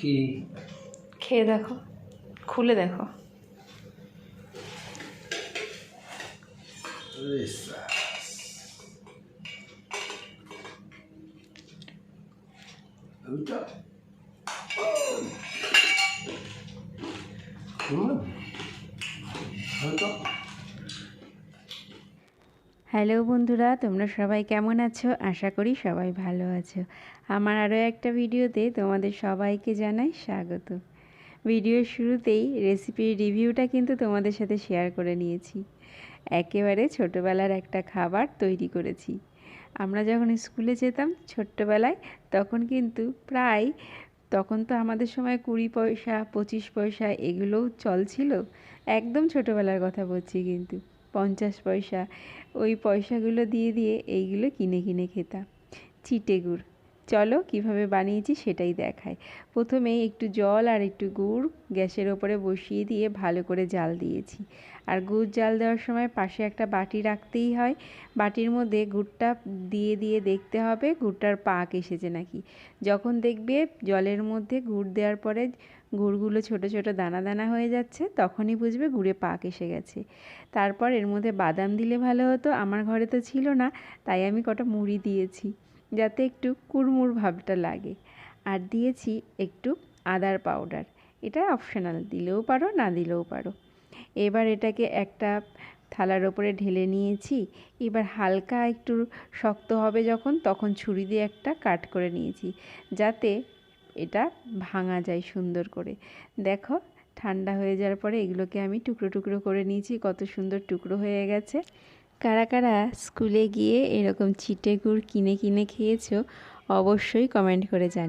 কি? খেয়ে দেখো খুলে দেখো। হুম ওইটা হ্যালো বন্ধুরা, তোমরা সবাই কেমন আছো? আশা করি সবাই ভালো আছো। আমার আরও একটা ভিডিওতে তোমাদের সবাইকে জানাই স্বাগত। ভিডিওর শুরুতেই রেসিপির রিভিউটা কিন্তু তোমাদের সাথে শেয়ার করে নিয়েছি। একেবারে ছোটোবেলার একটা খাবার তৈরি করেছি। আমরা যখন স্কুলে যেতাম ছোট্টবেলায়, তখন কিন্তু প্রায়, তখন তো আমাদের সময় কুড়ি পয়সা, পঁচিশ পয়সা এগুলোও চল ছিল একদম ছোটোবেলার কথা বলছি কিন্তু। পঞ্চাশ পয়সা। ওই পয়সাগুলো দিয়ে দিয়ে এইগুলো কিনে কিনে খেতাম। চিটে গুড়। চলো কীভাবে বানিয়েছি সেটাই দেখায় প্রথমে একটু জল আর একটু গুড় গ্যাসের ওপরে বসিয়ে দিয়ে ভালো করে জাল দিয়েছি। আর গুড় জাল দেওয়ার সময় পাশে একটা বাটি রাখতেই হয়। বাটির মধ্যে গুড়টা দিয়ে দিয়ে দেখতে হবে, গুড়টার পাক এসেছে নাকি। যখন দেখবে জলের মধ্যে গুড় দেওয়ার পরে গুড়গুলো ছোট ছোট দানা দানা হয়ে যাচ্ছে, তখনই বুঝবে গুড়ে পাক এসে গেছে। তারপর এর মধ্যে বাদাম দিলে ভালো হতো, আমার ঘরে তো ছিল না, তাই আমি কটা মুড়ি দিয়েছি, যাতে একটু কুড়মুড় ভাবটা লাগে। আর দিয়েছি একটু আদার পাউডার, এটা অপশনাল, দিলেও পারো, না দিলেও পারো। এবার এটাকে একটা থালার ওপরে ঢেলে নিয়েছি, এবার হালকা একটু শক্ত হবে যখন, তখন ছুরি দিয়ে একটা কাট করে নিয়েছি, যাতে এটা ভাঙা যায় সুন্দর করে। দেখো, ঠান্ডা হয়ে যাওয়ার পরে এগুলোকে আমি টুকরো টুকরো করে নিয়েছি, কত সুন্দর টুকরো হয়ে গেছে। কারা কারা স্কুলে গিয়ে এরকম ছিটে গুড় কিনে কিনে খেয়েছো, অবশ্যই কমেন্ট করে জানিও।